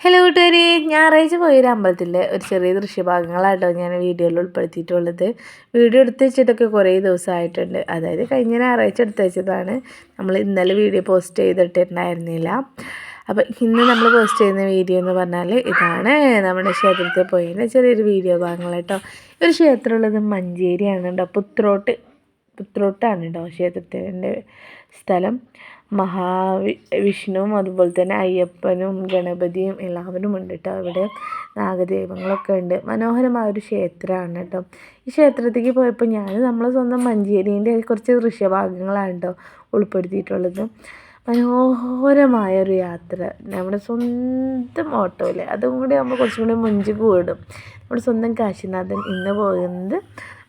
Hello കൂട്ടുകാരി. ഞായറാഴ്ച പോയൊരു അമ്പലത്തിലെ ഒരു ചെറിയ ദൃശ്യഭാഗങ്ങളാട്ടോ ഞാൻ വീഡിയോയിൽ ഉൾപ്പെടുത്തിയിട്ടുള്ളത്. വീഡിയോ എടുത്ത് വെച്ചിട്ടൊക്കെ കുറേ ദിവസമായിട്ടുണ്ട്. അതായത് കഴിഞ്ഞ ഞായറാഴ്ച എടുത്ത് വെച്ചതാണ്. നമ്മൾ ഇന്നലെ വീഡിയോ പോസ്റ്റ് ചെയ്തിട്ടുണ്ടായിരുന്നില്ല. അപ്പോൾ ഇന്ന് നമ്മൾ പോസ്റ്റ് ചെയ്യുന്ന വീഡിയോ എന്ന് പറഞ്ഞാൽ ഇതാണ് നമ്മുടെ ക്ഷേത്രത്തിൽ പോയതിന്റെ ചെറിയൊരു വീഡിയോ ഭാഗങ്ങൾ കേട്ടോ ഒരു ക്ഷേത്രമുള്ളത് മഞ്ചേരിയാണ് കേട്ടോ. പുത്രോട്ട് പുത്രോട്ടാണ് കേട്ടോ ക്ഷേത്രത്തിന്റെ സ്ഥലം. മഹാവി വിഷ്ണുവും അതുപോലെ തന്നെ അയ്യപ്പനും ഗണപതിയും എല്ലാവരും ഉണ്ട് കേട്ടോ അവിടെ നാഗദൈവങ്ങളൊക്കെ ഉണ്ട്. മനോഹരമായ ഒരു ക്ഷേത്രമാണ് കേട്ടോ. ഈ ക്ഷേത്രത്തിലേക്ക് പോയപ്പോൾ ഞാൻ നമ്മൾ സ്വന്തം മഞ്ചേരീന്റെ കുറച്ച് ദൃശ്യഭാഗങ്ങളാണ് കേട്ടോ ഉൾപ്പെടുത്തിയിട്ടുള്ളത്. മനോഹരമായ ഒരു യാത്ര. നമ്മുടെ സ്വന്തം ഓട്ടോയിൽ അതും കൂടി നമ്മൾ കുറച്ചും കൂടി മുഞ്ച് കൂടും. നമ്മുടെ സ്വന്തം കാശിനാഥൻ ഇന്ന് പോകുന്നത്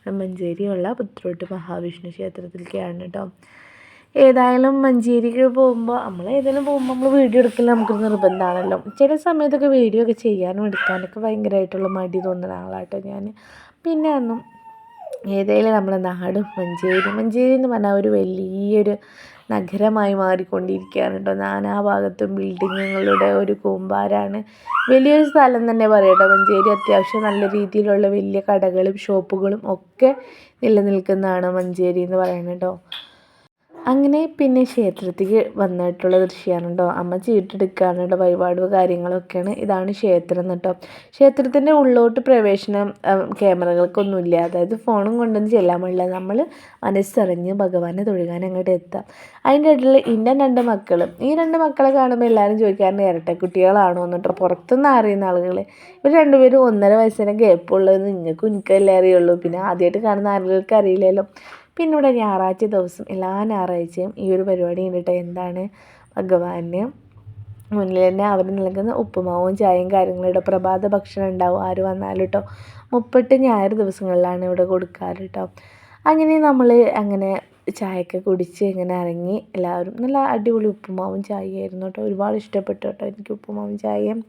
മഞ്ചേരിയുള്ള പുത്രോട്ട് മഹാവിഷ്ണു ക്ഷേത്രത്തിലേക്കാണ് കേട്ടോ ഏതായാലും മഞ്ചേരിക്ക് പോകുമ്പോൾ നമ്മൾ ഏതെങ്കിലും പോകുമ്പോൾ നമ്മൾ വീഡിയോ എടുക്കൽ നമുക്ക് നിർബന്ധമാണല്ലോ ചില സമയത്തൊക്കെ വീഡിയോ ഒക്കെ ചെയ്യാനും എടുക്കാനൊക്കെ ഭയങ്കരമായിട്ടുള്ള മടി തോന്നുന്ന ആളാട്ടോ ഞാൻ പിന്നെ ഒന്നും ഏതായാലും നമ്മുടെ നാട് മഞ്ചേരി. മഞ്ചേരി എന്ന് പറഞ്ഞാൽ ഒരു വലിയൊരു നഗരമായി മാറിക്കൊണ്ടിരിക്കുകയാണ് കേട്ടോ നാനാഭാഗത്തും ബിൽഡിങ്ങുകളുടെ ഒരു കൂമ്പാരാണ്. വലിയൊരു സ്ഥലം തന്നെ പറയട്ടോ. മഞ്ചേരി അത്യാവശ്യം നല്ല രീതിയിലുള്ള വലിയ കടകളും ഷോപ്പുകളും ഒക്കെ നിലനിൽക്കുന്നതാണ് മഞ്ചേരി എന്ന് പറയുന്നത് കേട്ടോ. അങ്ങനെ പിന്നെ ക്ഷേത്രത്തിലേക്ക് വന്നിട്ടുള്ള ദൃശ്യമാണ് കേട്ടോ അമ്മ ചീട്ടെടുക്കാനുള്ള വഴിപാടും കാര്യങ്ങളൊക്കെയാണ് ഇതാണ് ക്ഷേത്രം കേട്ടോ ക്ഷേത്രത്തിന്റെ ഉള്ളോട്ട് പ്രവേശനം ക്യാമറകൾക്കൊന്നുമില്ല. അതായത് ഫോണും കൊണ്ടൊന്നും ചെല്ലാൻ പാടില്ല. നമ്മൾ മനസ്സറിഞ്ഞ് ഭഗവാനെ തൊഴുകാൻ അങ്ങോട്ട് എത്താം. അതിന്റെ ഇടയിൽ ഇന്റെ രണ്ട് മക്കൾ ഈ രണ്ട് മക്കളെ കാണുമ്പോൾ എല്ലാവരും ചോദിക്കാറുണ്ട് ഇരട്ട കുട്ടികളാണോ? എന്നിട്ടോ പുറത്തുനിന്ന് അറിയുന്ന ആളുകൾ ഇവർ രണ്ടുപേരും ഒന്നര വയസ്സിന് ഗ്യാപ്പുള്ളത് നിങ്ങൾക്കും എനിക്കല്ലേ അറിയുള്ളൂ. പിന്നെ ആദ്യമായിട്ട് കാണുന്ന ആളുകൾക്ക് അറിയില്ലല്ലോ. പിന്നെ ഞായറാഴ്ച ദിവസം എല്ലാ ഞായറാഴ്ചയും ഈ ഒരു പരിപാടി കണ്ടിട്ട് എന്താണ് ഭഗവാന് മുന്നിൽ തന്നെ അവർ നൽകുന്ന ഉപ്പുമാവും ചായയും കാര്യങ്ങളുടെ പ്രഭാത ഭക്ഷണം ഉണ്ടാവും. ആര് വന്നാലും കേട്ടോ മുപ്പട്ട് ഞായർ ദിവസങ്ങളിലാണ് ഇവിടെ കൊടുക്കാറ് കേട്ടോ അങ്ങനെ നമ്മൾ അങ്ങനെ ചായയൊക്കെ കുടിച്ച് ഇങ്ങനെ ഇറങ്ങി എല്ലാവരും നല്ല അടിപൊളി ഉപ്പുമാവും ചായയായിരുന്നു കേട്ടോ ഒരുപാട് ഇഷ്ടപ്പെട്ടു കേട്ടോ എനിക്ക് ഉപ്പുമാവും ചായയും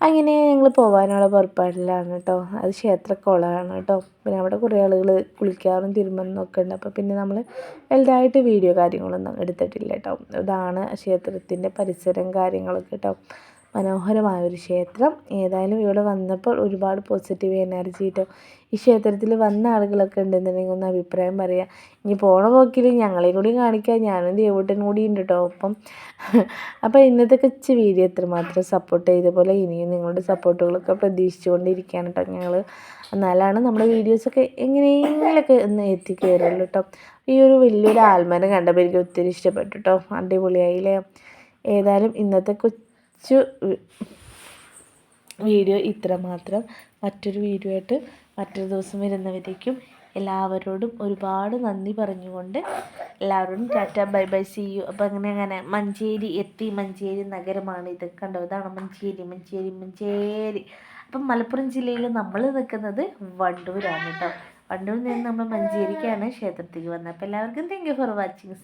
അങ്ങനെ ഞങ്ങൾ പോകാനുള്ള പുറപ്പാടിലാണ് കേട്ടോ അത് ക്ഷേത്രക്കുളമാണ് കേട്ടോ പിന്നെ അവിടെ കുറേ ആളുകൾ കുളിക്കാറും തിരുമുന്നൊക്കെ ഉണ്ട്. അപ്പോൾ പിന്നെ നമ്മൾ വലുതായിട്ട് വീഡിയോ കാര്യങ്ങളൊന്നും എടുത്തിട്ടില്ല കേട്ടോ ഇതാണ് ക്ഷേത്രത്തിന്റെ പരിസരം കാര്യങ്ങളൊക്കെ കേട്ടോ മനോഹരമായ ഒരു ക്ഷേത്രം. ഏതായാലും ഇവിടെ വന്നപ്പോൾ ഒരുപാട് പോസിറ്റീവ് എനർജി കിട്ടും ഈ ക്ഷേത്രത്തിൽ വന്ന ആളുകളൊക്കെ ഉണ്ടെന്നുണ്ടെങ്കിൽ ഒന്ന് അഭിപ്രായം പറയാം. ഇനി പോണ പോക്കിൽ ഞങ്ങളെയും കൂടി കാണിക്കാം. ഞാനും ദേവൂട്ടനും കൂടി ഉണ്ട് കേട്ടോ ഒപ്പം. അപ്പോൾ ഇന്നത്തെ കൊച്ചു വീഡിയോ എത്രമാത്രം സപ്പോർട്ട് ചെയ്ത പോലെ ഇനിയും നിങ്ങളുടെ സപ്പോർട്ടുകളൊക്കെ പ്രതീക്ഷിച്ചുകൊണ്ടിരിക്കുകയാണ് കേട്ടോ ഞങ്ങൾ എന്നാലാണ് നമ്മുടെ വീഡിയോസൊക്കെ എങ്ങനെയെങ്കിലൊക്കെ ഒന്ന് എത്തിക്കയറുള്ളൂ കേട്ടോ ഈ ഒരു വലിയൊരു ആൽമരം കണ്ടപ്പോൾ എനിക്ക് ഒത്തിരി ഇഷ്ടപ്പെട്ടു കേട്ടോ അടിപൊളിയായില്ലേ? ഏതായാലും ഇന്നത്തെ കൊച്ചു കുറച്ച് വീഡിയോ ഇത്ര മാത്രം. മറ്റൊരു വീഡിയോ ആയിട്ട് മറ്റൊരു ദിവസം വരുന്നവരേക്കും എല്ലാവരോടും ഒരുപാട് നന്ദി പറഞ്ഞുകൊണ്ട് എല്ലാവരോടും tata bye bye see you. അപ്പം അങ്ങനെ അങ്ങനെ. മഞ്ചേരി എത്തി. മഞ്ചേരി നഗരമാണ് ഇത് കണ്ടോ? ഇതാണ് മഞ്ചേരി മഞ്ചേരി മഞ്ചേരി. അപ്പം മലപ്പുറം ജില്ലയിൽ നമ്മൾ നിൽക്കുന്നത് വണ്ടൂരാണ് കേട്ടോ. വണ്ടൂരിൽ നിന്ന് നമ്മൾ മഞ്ചേരിക്കാണ് ക്ഷേത്രത്തിൽ വന്നത്. അപ്പോൾ എല്ലാവർക്കും താങ്ക് യു ഫോർ വാച്ചിങ്